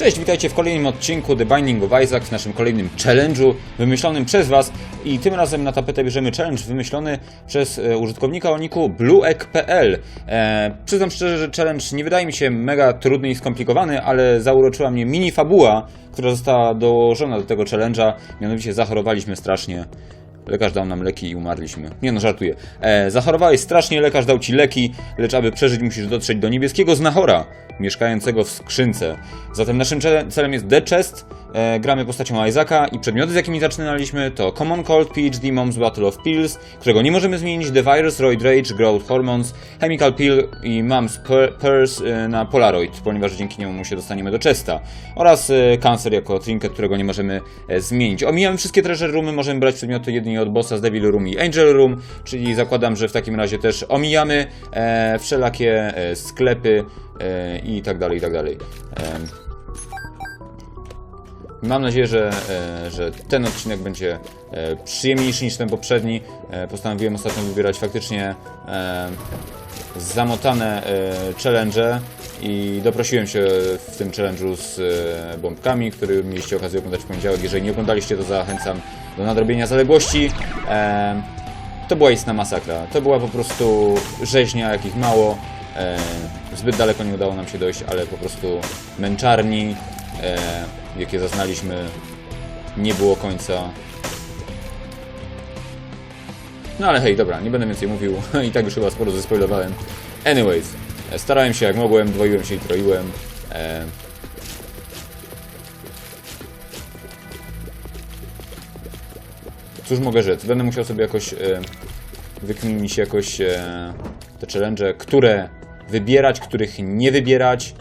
Cześć, witajcie w kolejnym odcinku The Binding of Isaac, w naszym kolejnym challenge'u wymyślonym przez Was. I tym razem na tapetę bierzemy challenge wymyślony przez e, użytkownika o niku blueegg.pl e, Przyznam szczerze, że challenge nie wydaje mi się mega trudny i skomplikowany, ale zauroczyła mnie mini fabuła, która została dołożona do tego challenge'a, mianowicie zachorowaliśmy strasznie. Lekarz dał nam leki i umarliśmy. Nie no, żartuję. E, zachorowałeś strasznie, lekarz dał ci leki, lecz aby przeżyć musisz dotrzeć do niebieskiego znachora, mieszkającego w skrzynce. Zatem naszym celem jest Dead Chest. E, gramy postacią Isaaca i przedmioty, z jakimi zaczynaliśmy to Common Cold, PhD, Mom's Battle of Pills, którego nie możemy zmienić, The Virus, Roid Rage, Growth Hormones, Chemical Pill i Mom's Pur- Purse e, na Polaroid, ponieważ dzięki niemu się dostaniemy do Chesta. Oraz e, Cancer jako trinket, którego nie możemy e, zmienić. Omijamy wszystkie treasure roomy, możemy brać przedmioty jedynie od bossa z Devil Room i Angel Room, czyli zakładam, że w takim razie też omijamy e, wszelakie e, sklepy e, i tak dalej, i tak dalej. Em, Mam nadzieję, że, e, że ten odcinek będzie e, przyjemniejszy niż ten poprzedni. E, Postanowiłem ostatnio wybierać faktycznie e, zamotane e, challenge i doprosiłem się w tym challenge'u z e, bombkami, który mieliście okazję oglądać w poniedziałek. Jeżeli nie oglądaliście, to zachęcam do nadrobienia zaległości. To była istna masakra. To była po prostu rzeźnia, jakich mało. Zbyt daleko nie udało nam się dojść, ale po prostu męczarni, jakie zaznaliśmy, nie było końca. No ale hej, dobra, nie będę więcej mówił. I tak już chyba sporo zespoilowałem. Anyways, starałem się jak mogłem, dwoiłem się i troiłem. E... Cóż mogę rzec? Będę musiał sobie jakoś e... wykminić jakoś e... te challenge, które wybierać, których nie wybierać.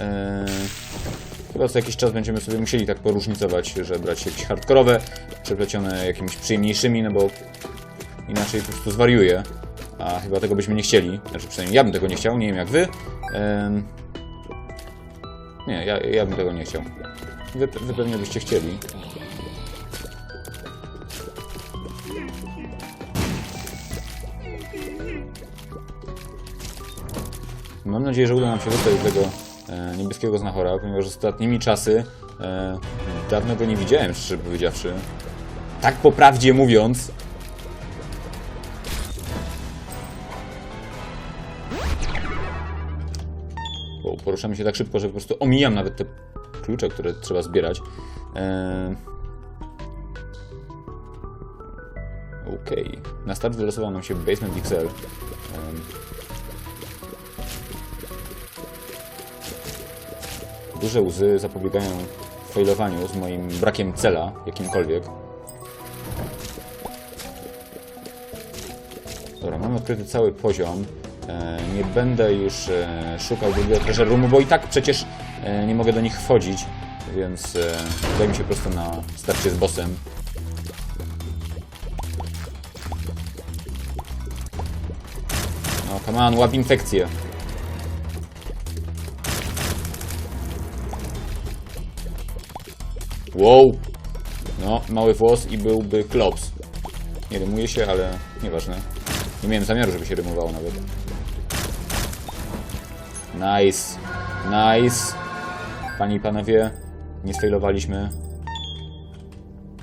E... Chyba co jakiś czas będziemy sobie musieli tak poróżnicować, że brać jakieś hardkorowe, przeplecione jakimiś przyjemniejszymi, no bo inaczej po prostu zwariuję. A chyba tego byśmy nie chcieli. Znaczy przynajmniej ja bym tego nie chciał, nie wiem jak wy. Em, Nie, ja, ja bym tego nie chciał. Wy, wy pewnie byście chcieli. Mam nadzieję, że uda nam się dostać do tego e, niebieskiego znachora, ponieważ ostatnimi czasy e, dawno go nie widziałem, szczerze powiedziawszy. Tak po prawdzie mówiąc, bo poruszamy się tak szybko, że po prostu omijam nawet te klucze, które trzeba zbierać. Eee... Okej. Na start wylosował nam się Basement XL. Ehm... Duże łzy zapobiegają failowaniu z moim brakiem cela, jakimkolwiek. Dobra, mamy odkryty cały poziom. E, nie będę już e, szukał drugiego treasure roomu, bo i tak przecież e, nie mogę do nich wchodzić, więc mi się po prostu na starcie z bossem. No, come on, łap infekcję. Wow! No, mały włos i byłby klops. Nie rymuje się, ale nieważne. Nie miałem zamiaru, żeby się rymowało nawet. Nice. Nice. Panie i panowie, nie sfailowaliśmy.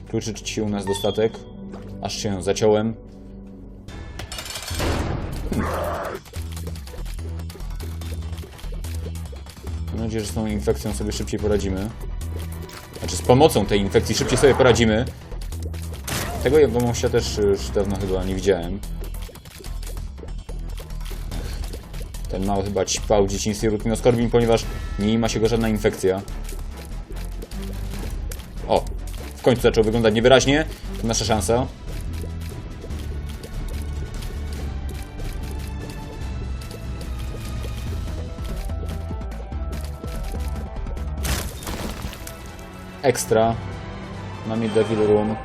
Kluczy ci u nas dostatek. Aż się zaciąłem. Mam nadzieję, że z tą infekcją sobie szybciej poradzimy. Znaczy z pomocą tej infekcji szybciej sobie poradzimy. Tego jegomościa też już dawno chyba nie widziałem. Ten mały chyba ćpał dzieciństwie rutinoskorbin, ponieważ nie ima się go żadna infekcja. O! W końcu zaczął wyglądać niewyraźnie. To nasza szansa. Ekstra. Mami Devil Room.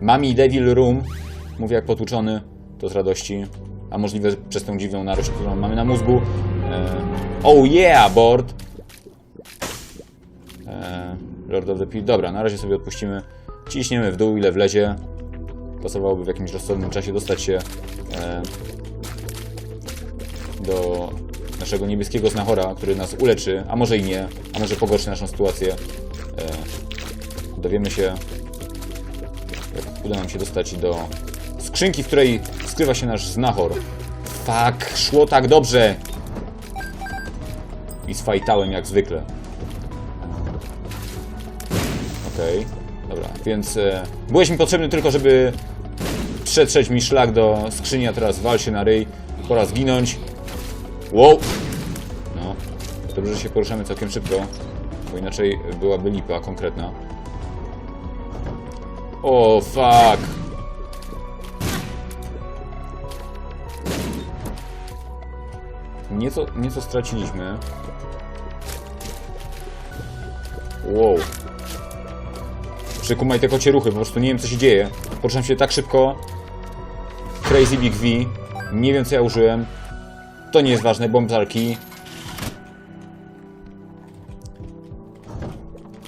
Mami Devil Room. Mówię jak potłuczony. To z radości. A możliwe przez tę dziwną narość, którą mamy na mózgu. E, oh yeah, board! E, Lord of the Pit. Dobra, na razie sobie odpuścimy. Ciśniemy w dół, ile wlezie. Pasowałoby w jakimś rozsądnym czasie dostać się e, do naszego niebieskiego znachora, który nas uleczy, a może i nie, a może pogorszy naszą sytuację. E, dowiemy się, jak uda nam się dostać do skrzynki, w której skrywa się nasz znachor. Fuck, szło tak dobrze! I sfajtałem jak zwykle. Okej, dobra, więc e, byłeś mi potrzebny tylko, żeby przetrzeć mi szlak do skrzyni, a teraz wal się na ryj. Pora zginąć. Wow! No, dobrze, że się poruszamy całkiem szybko, bo inaczej byłaby lipa konkretna. O, fuck! Nieco, nieco straciliśmy. Wow. Przykumaj te kocie ruchy, po prostu nie wiem co się dzieje. Poruszam się tak szybko. Crazy Big V. Nie wiem co ja użyłem. To nie jest ważne,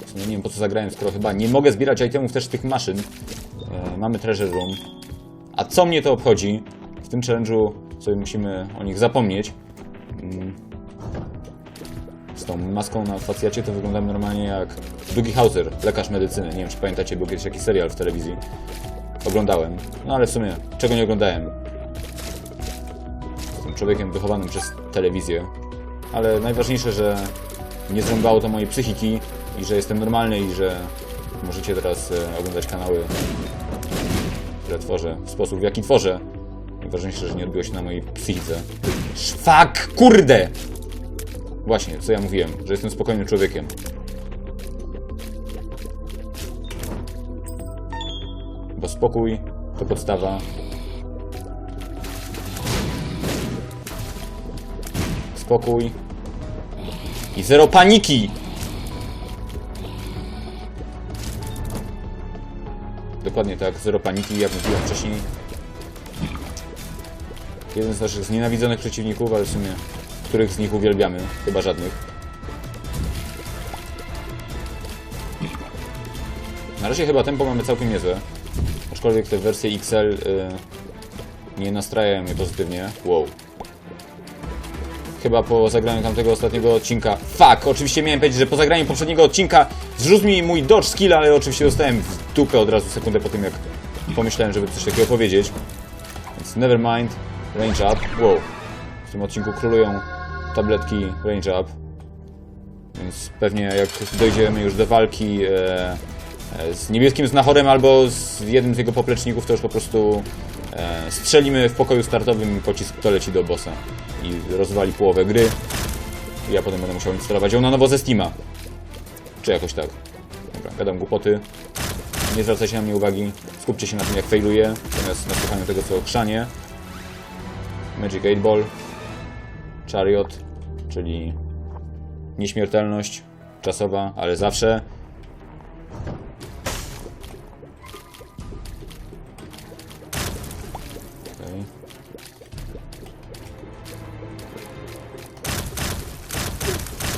sumie nie wiem po co zagrałem, skoro chyba nie mogę zbierać itemów też tych maszyn. E, mamy treasure room. A co mnie to obchodzi? W tym challenge'u sobie musimy o nich zapomnieć. Z tą maską na facjacie to wyglądam normalnie jak Dougie Hauser, lekarz medycyny. Nie wiem, czy pamiętacie, był kiedyś jakiś serial w telewizji. Oglądałem. No ale w sumie, czego nie oglądałem? Jestem człowiekiem wychowanym przez telewizję. Ale najważniejsze, że nie zrąbało to mojej psychiki i że jestem normalny i że możecie teraz e, oglądać kanały, które tworzę w sposób, w jaki tworzę. Najważniejsze, że nie odbiło się na mojej psychice. Szwak, kurde! Właśnie, co ja mówiłem, że jestem spokojnym człowiekiem. Bo spokój to podstawa. Spokój. I zero paniki! Dokładnie tak, zero paniki, jak mówiłem wcześniej. Jeden z naszych znienawidzonych przeciwników, ale w sumie których z nich uwielbiamy, chyba żadnych. Na razie chyba tempo mamy całkiem niezłe. Aczkolwiek te wersje XL y, nie nastrajają mnie pozytywnie. Wow. Chyba po zagraniu tamtego ostatniego odcinka. Fuck! Oczywiście miałem powiedzieć, że po zagraniu poprzedniego odcinka zrzuć mi mój dodge skill, ale oczywiście dostałem w dupę od razu sekundę po tym, jak pomyślałem, żeby coś takiego powiedzieć. Więc never mind. Range up. Wow. W tym odcinku królują tabletki range up. Więc pewnie jak dojdziemy już do walki e, e, z niebieskim znachorem albo z jednym z jego popleczników, to już po prostu e, strzelimy w pokoju startowym pocisk to leci do bossa. I rozwali połowę gry. Ja potem będę musiał instalować ją na nowo ze Steama. Czy jakoś tak. Dobra, gadam głupoty. Nie zwracajcie na mnie uwagi. Skupcie się na tym, jak failuję, zamiast na słuchaniu tego, co chrzanie. Magic 8 Ball. Chariot, czyli nieśmiertelność czasowa, ale zawsze.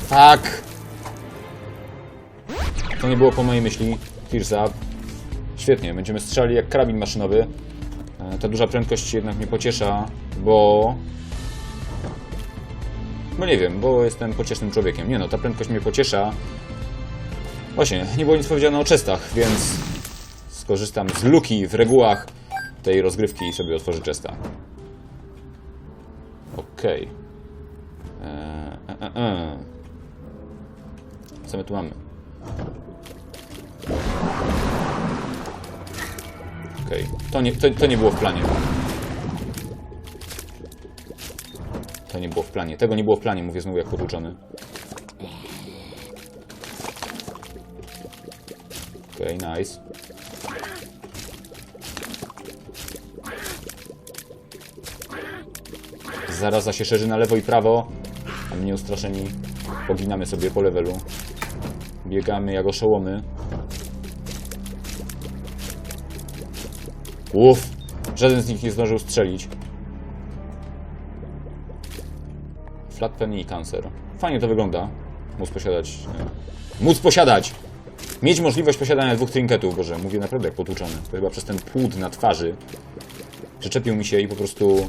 Tak! To nie było po mojej myśli. Tears up. Świetnie, będziemy strzelali jak karabin maszynowy. Ta duża prędkość jednak mnie pociesza, bo bo nie wiem, bo jestem pociesznym człowiekiem. Nie no, ta prędkość mnie pociesza. Właśnie, nie było nic powiedziane o chestach, więc skorzystam z luki w regułach tej rozgrywki i sobie otworzę chesta. Okej. Eee, e, e, e. Co my tu mamy? Okej, to, nie, to, to nie było w planie. To nie było w planie. Tego nie było w planie, mówię znowu jak potłuczony. Okej, okay, nice. Zaraza się szerzy na lewo i prawo, a my nieustraszeni poginamy sobie po levelu. Biegamy jak oszołomy. Uff, żaden z nich nie zdążył strzelić. Flat i cancer. Fajnie to wygląda. Móc posiadać... e, Móc posiadać! Mieć możliwość posiadania dwóch trinketów, boże, mówię naprawdę jak potłuczony. To chyba przez ten płód na twarzy przyczepił mi się i po prostu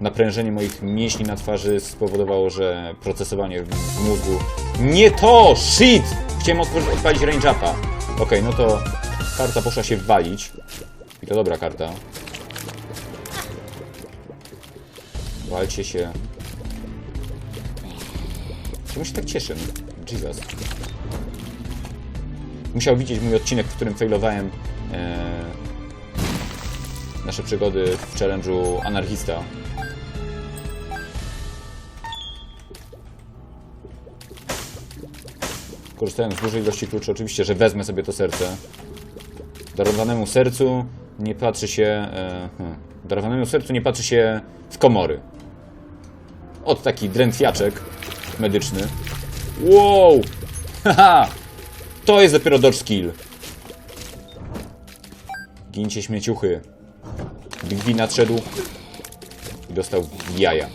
naprężenie moich mięśni na twarzy spowodowało, że procesowanie w, mózgu... Nie to! Shit! Chciałem odpalić range upa. Okej, no to karta poszła się walić. To dobra karta. Walcie się. Czemu się tak cieszę? Jesus. Musiał widzieć mój odcinek, w którym failowałem e, nasze przygody w challenge'u Anarchista. Korzystając z dużej ilości kluczy, oczywiście, że wezmę sobie to serce. Darowanemu sercu nie patrzy się... E, hmm. Sercu nie patrzy się w komory. Od taki drętwiaczek medyczny. Wow! Haha! To jest dopiero dodge skill. Gincie śmieciuchy. Big V nadszedł i dostał jaja.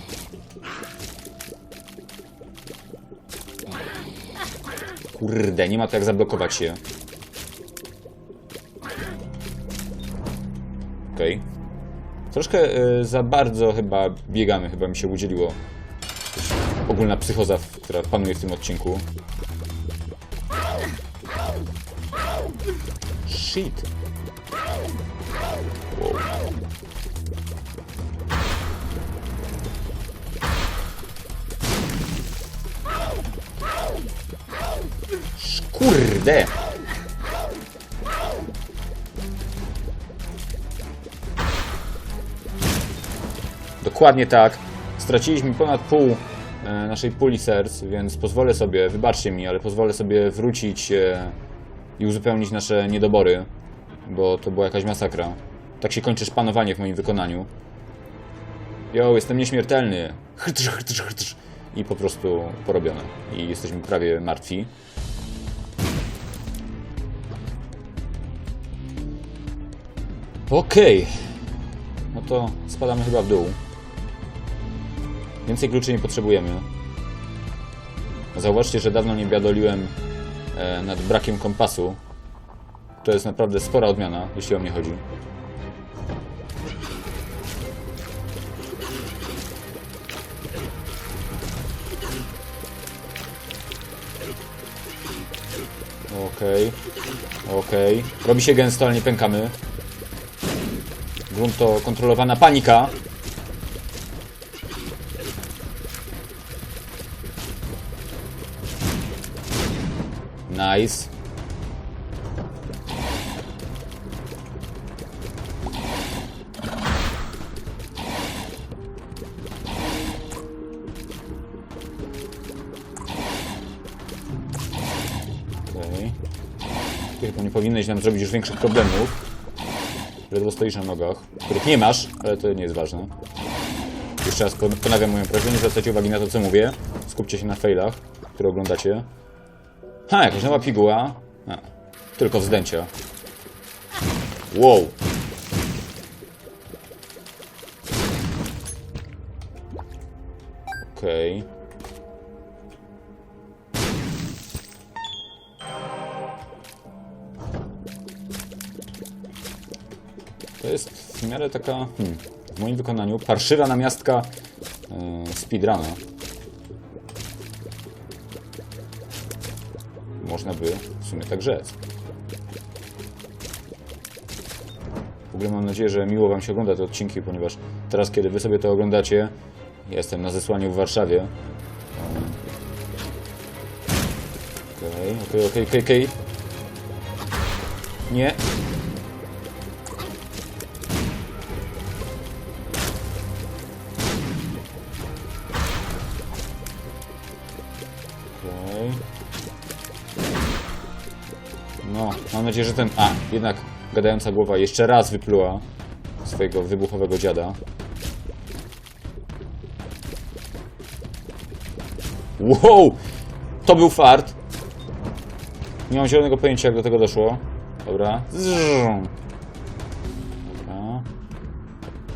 Kurde, nie ma to jak zablokować się. Troszkę y, za bardzo chyba biegamy, chyba mi się udzieliło. Ogólna psychoza, która panuje w tym odcinku. Shit. Wow. Kurde! Dokładnie tak. Straciliśmy ponad pół e, naszej puli serc, więc pozwolę sobie, wybaczcie mi, ale pozwolę sobie wrócić e, i uzupełnić nasze niedobory, bo to była jakaś masakra. Tak się kończy szpanowanie w moim wykonaniu. Jo, jestem nieśmiertelny. I po prostu porobione. I jesteśmy prawie martwi. Okej. No to spadamy chyba w dół. Więcej kluczy nie potrzebujemy. Zauważcie, że dawno nie biadoliłem e, nad brakiem kompasu. To jest naprawdę spora odmiana, jeśli o mnie chodzi. Okej. Okej. Robi się gęsto, ale nie pękamy. Grunt to kontrolowana panika. Nice. Nie powinieneś nam zrobić już większych problemów. Ledwo stoisz na nogach, których nie masz, ale to nie jest ważne. Jeszcze raz pon- ponawiam moją prośbę, nie zwracajcie uwagi na to, co mówię. Skupcie się na failach, które oglądacie. Ha, jakaś nowa piguła. A, tylko wzdęcia. Wow. Okej. To jest w miarę taka, hmm, w moim wykonaniu, parszywa namiastka yy, speedruna. Można by w sumie tak rzec. W ogóle mam nadzieję, że miło Wam się ogląda te odcinki, ponieważ teraz, kiedy Wy sobie to oglądacie, jestem na zesłaniu w Warszawie. Okej, okej, okej, okej. Nie, mam nadzieję, że ten... A, jednak gadająca głowa jeszcze raz wypluła swojego wybuchowego dziada. Wow! To był fart. Nie mam zielonego pojęcia, jak do tego doszło. Dobra. Zrrrm. Dobra.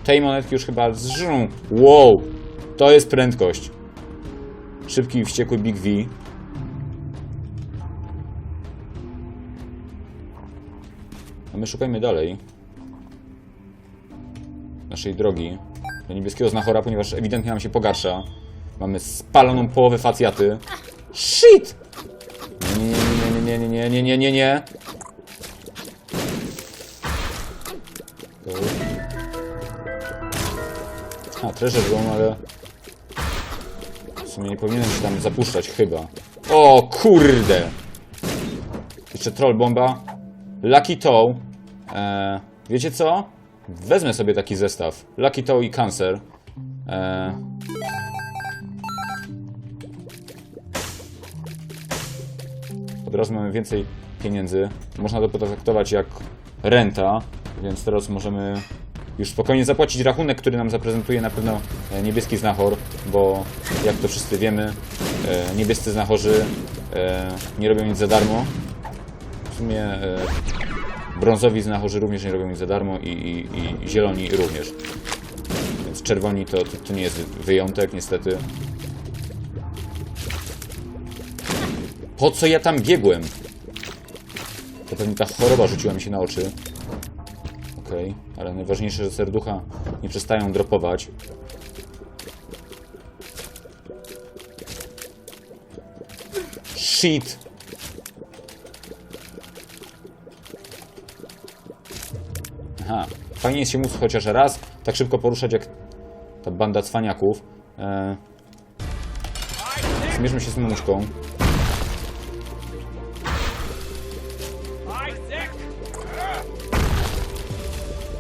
Tej monetki już chyba zrrrm. Wow! To jest prędkość. Szybki wściekły Big V. my szukajmy dalej. Naszej drogi. do niebieskiego znachora, ponieważ ewidentnie nam się pogarsza. Mamy spaloną połowę facjaty. Shit! Nie, nie, nie, nie, nie, nie, nie, nie, nie. A, treasure room, ale... W sumie nie powinienem się tam zapuszczać, chyba. O, kurde! Jeszcze troll bomba. Lucky Toe. Eee, wiecie co? Wezmę sobie taki zestaw. Lucky Toe i Cancer. Eee, od razu mamy więcej pieniędzy. Można to potraktować jak renta, więc teraz możemy już spokojnie zapłacić rachunek, który nam zaprezentuje na pewno e, niebieski znachor, bo jak to wszyscy wiemy, e, niebiescy znachorzy e, nie robią nic za darmo. W sumie e, brązowi znachorzy również nie robią nic za darmo i, i, i zieloni również. Więc czerwoni to, to, to nie jest wyjątek, niestety. Po co ja tam biegłem? To pewnie ta choroba rzuciła mi się na oczy. Okej, ale najważniejsze, że serducha nie przestają dropować. Shit! Fajnie jest się móc chociaż raz tak szybko poruszać jak ta banda cwaniaków. Eee, zmierzmy się z mamuszką.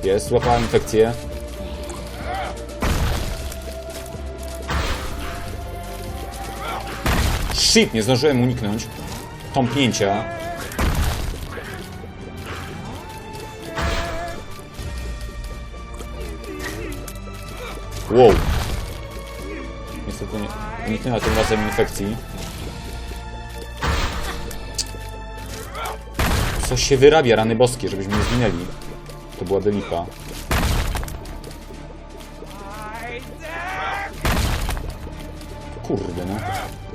Jest, złapałem infekcję. Shit, nie zdążyłem uniknąć tąpnięcia. Wow. Niestety nie uniknęła tym razem infekcji. Coś się wyrabia, rany boskie, żebyśmy nie zginęli. To byłaby lipa. Kurde no.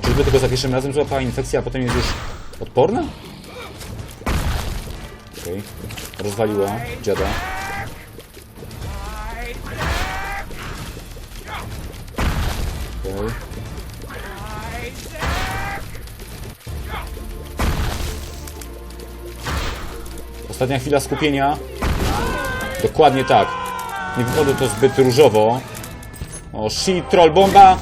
Czyżby tylko za pierwszym razem złapała infekcja, a potem jest już odporna? Okej. Rozwaliła dziada. Ostatnia chwila skupienia. Dokładnie tak. Nie wychodzi to zbyt różowo. O, shit, troll bomba!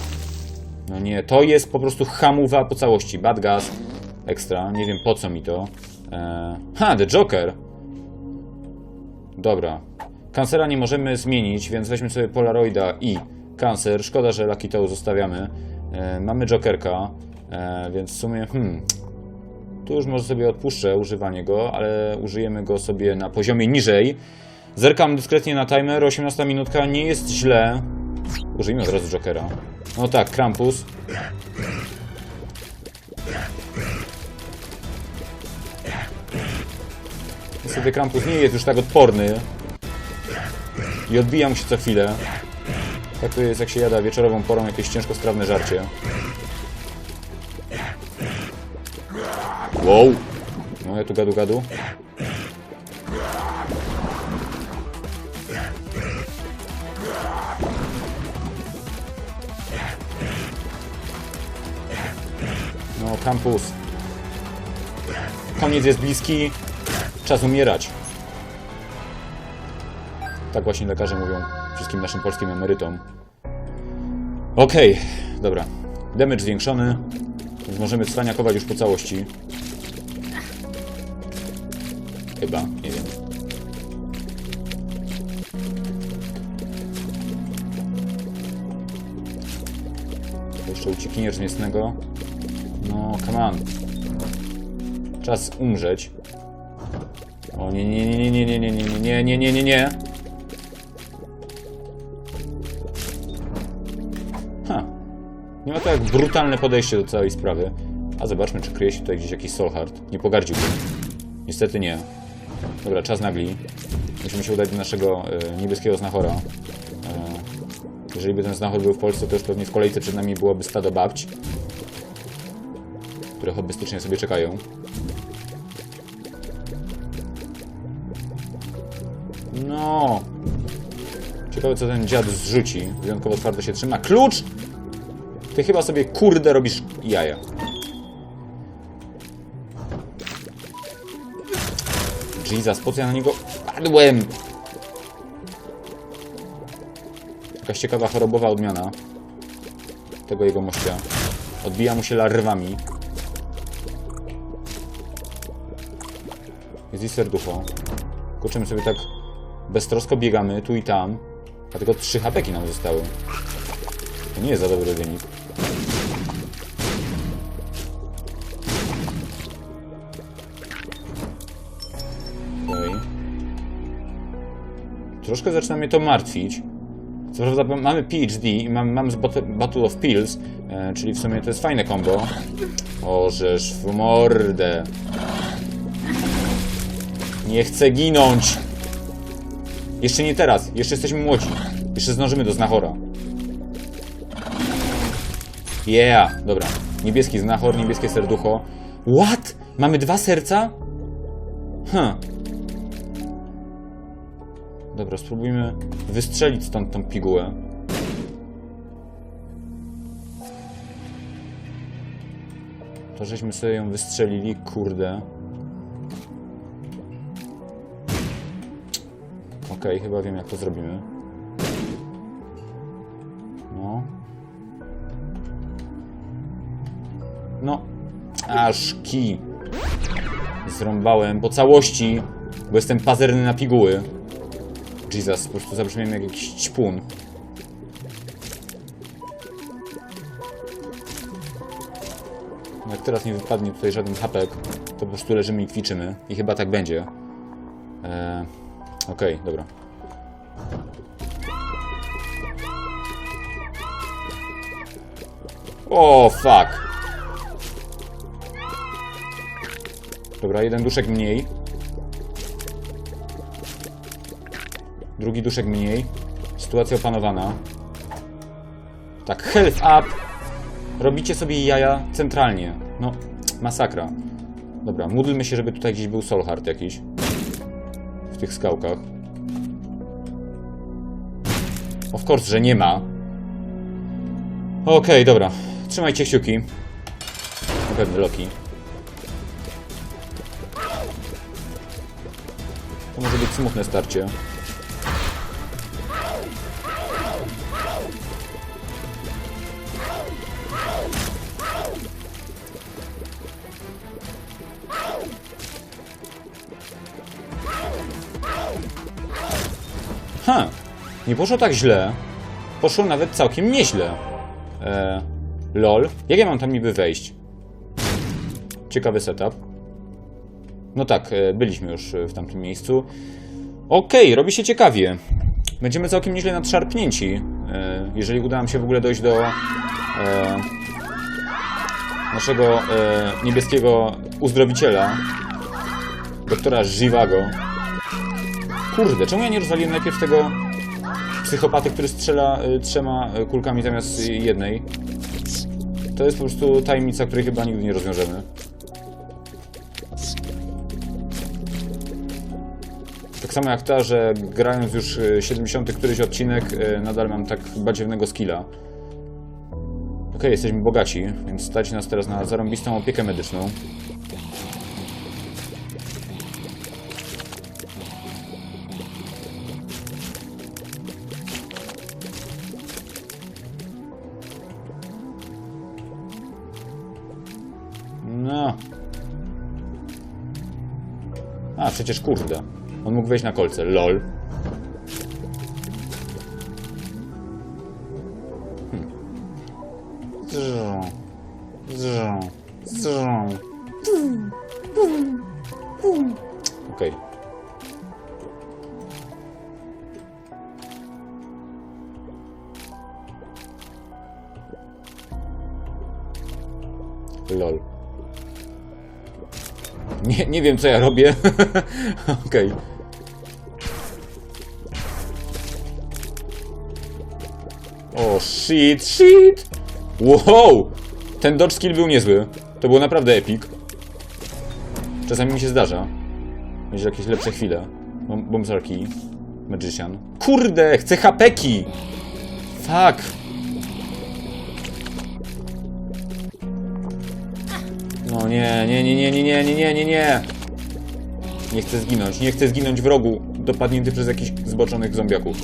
No nie, to jest po prostu hamuwa po całości. Bad gas. Ekstra. Nie wiem po co mi to. Eee, ha, The Joker. Dobra. Kancera nie możemy zmienić, więc weźmy sobie Polaroida i Cancer. Szkoda, że Lucky Toe zostawiamy. Eee, mamy Jokerka, eee, więc w sumie, hmm, tu już może sobie odpuszczę używanie go, ale użyjemy go sobie na poziomie niżej. Zerkam dyskretnie na timer, 18 minutka, nie jest źle. Użyjmy od razu Jokera. No tak, Krampus. Niestety Krampus nie jest już tak odporny. I odbija mu się co chwilę. Tak to jest jak się jada wieczorową porą jakieś ciężko strawne żarcie. Wow! No ja tu gadu gadu. No, kampus. Koniec jest bliski. Czas umierać. Tak właśnie lekarze mówią wszystkim naszym polskim emerytom. Okej, dobra. Damage zwiększony. Więc możemy cwaniakować już po całości. Chyba, nie wiem. Jeszcze uciekinier z mięsnego. No, come on. Czas umrzeć. O nie, nie, nie, nie, nie, nie, nie, nie, nie, nie, nie, nie, nie. To jak brutalne podejście do całej sprawy. A zobaczmy, czy kryje się tutaj gdzieś jakiś Soulheart. Nie pogardziłbym. Niestety nie. Dobra, czas nagli. Musimy się udać do naszego e, niebieskiego znachora. E, jeżeli by ten znachor był w Polsce, to już pewnie w kolejce przed nami byłoby stado babć. Które hobbystycznie sobie czekają. No! Ciekawe co ten dziad zrzuci. Wyjątkowo twardo się trzyma. Klucz! Ty chyba sobie kurde robisz jaja. Jesus, po co ja na niego padłem? Jakaś ciekawa chorobowa odmiana tego jego mościa. Odbija mu się larwami. Jest i serducho. Kurczymy sobie tak beztrosko biegamy tu i tam, tylko 3 hapeki nam zostały. To nie jest za dobry wynik. Troszkę zaczyna mnie to martwić. Co prawda mamy PhD i mam, mam z Bat- Battle of Pills, e, czyli w sumie to jest fajne combo. Ożesz w mordę. Nie chcę ginąć. Jeszcze nie teraz, jeszcze jesteśmy młodzi. Jeszcze zdążymy do znachora. Yeah, dobra. Niebieski znachor, niebieskie serducho. What? Mamy dwa serca? Hm. Dobra, spróbujmy wystrzelić stąd tą pigułę. To żeśmy sobie ją wystrzelili, kurde. Okej, chyba wiem jak to zrobimy. No. No. Aż ki. Zrąbałem po całości, bo jestem pazerny na piguły. Jesus, po prostu zabrzmiałem jak jakiś ćpun. Jak teraz nie wypadnie tutaj żaden hapek, to po prostu leżymy i kwiczymy. I chyba tak będzie. Eee, Okej, dobra. O, fuck. Dobra, jeden duszek mniej. Drugi duszek mniej. Sytuacja opanowana. Tak, health up. Robicie sobie jaja centralnie. No, masakra. Dobra, módlmy się, żeby tutaj gdzieś był Solhard jakiś. W tych skałkach. Of course, że nie ma. Okej, dobra. Trzymajcie kciuki. Na pewno Loki. To może być smutne starcie. Nie poszło tak źle. Poszło nawet całkiem nieźle. E, lol. Jak ja mam tam niby wejść? Ciekawy setup. No tak, e, byliśmy już e, w tamtym miejscu. Okej, robi się ciekawie. Będziemy całkiem nieźle nadszarpnięci, jeżeli uda nam się w ogóle dojść do naszego niebieskiego uzdrowiciela, doktora Żywago. Kurde, czemu ja nie rozwaliłem najpierw tego psychopaty, który strzela y, trzema y, kulkami zamiast y, jednej? To jest po prostu tajemnica, której chyba nigdy nie rozwiążemy. Tak samo jak ta, że grając już y, 70 któryś odcinek, y, nadal mam tak badziewnego skilla. Okej, jesteśmy bogaci, więc stać nas teraz na zarąbistą opiekę medyczną. No. A, przecież kurde. On mógł wejść na kolce. LOL. Co ja robię. Okej. O, shit, shit! Wow! Ten dodge skill był niezły. To było naprawdę epic. Czasami mi się zdarza. Mieć jakieś lepsze chwile. Bom- Bombsarki. Magician. Kurde, chcę hapeki! Fuck! No nie, nie, nie, nie, nie, nie, nie, nie, nie, nie. Nie chcę zginąć, nie chcę zginąć w rogu, dopadnięty przez jakichś zboczonych zombiaków.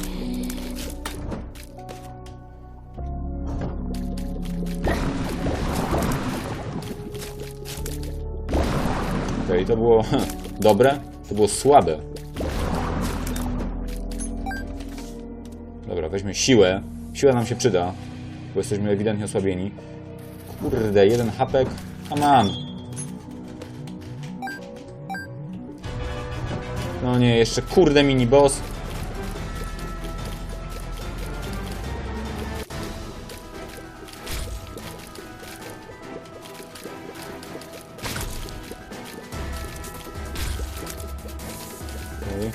Okej, to było dobre, to było słabe. Dobra, weźmy siłę. Siła nam się przyda, bo jesteśmy ewidentnie osłabieni. Kurde, jeden hapek. Come on. No nie, jeszcze kurde mini boss. Okej.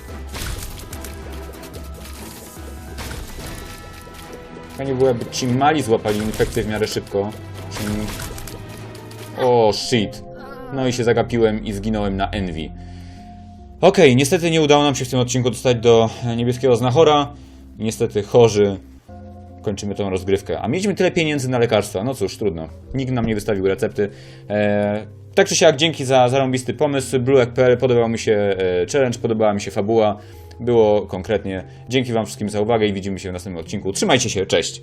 Fajnie było, jakby ci mali złapali infekcję w miarę szybko. O, shit. No i się zagapiłem i zginąłem na Envy. Okej, niestety nie udało nam się w tym odcinku dostać do niebieskiego znachora. Niestety chorzy. Kończymy tą rozgrywkę. A mieliśmy tyle pieniędzy na lekarstwa. No cóż, trudno. Nikt nam nie wystawił recepty. Eee, tak czy siak, dzięki za zarąbisty pomysł. Blue.pl podobał mi się e, challenge, podobała mi się fabuła. Było konkretnie. Dzięki Wam wszystkim za uwagę i widzimy się w następnym odcinku. Trzymajcie się, cześć!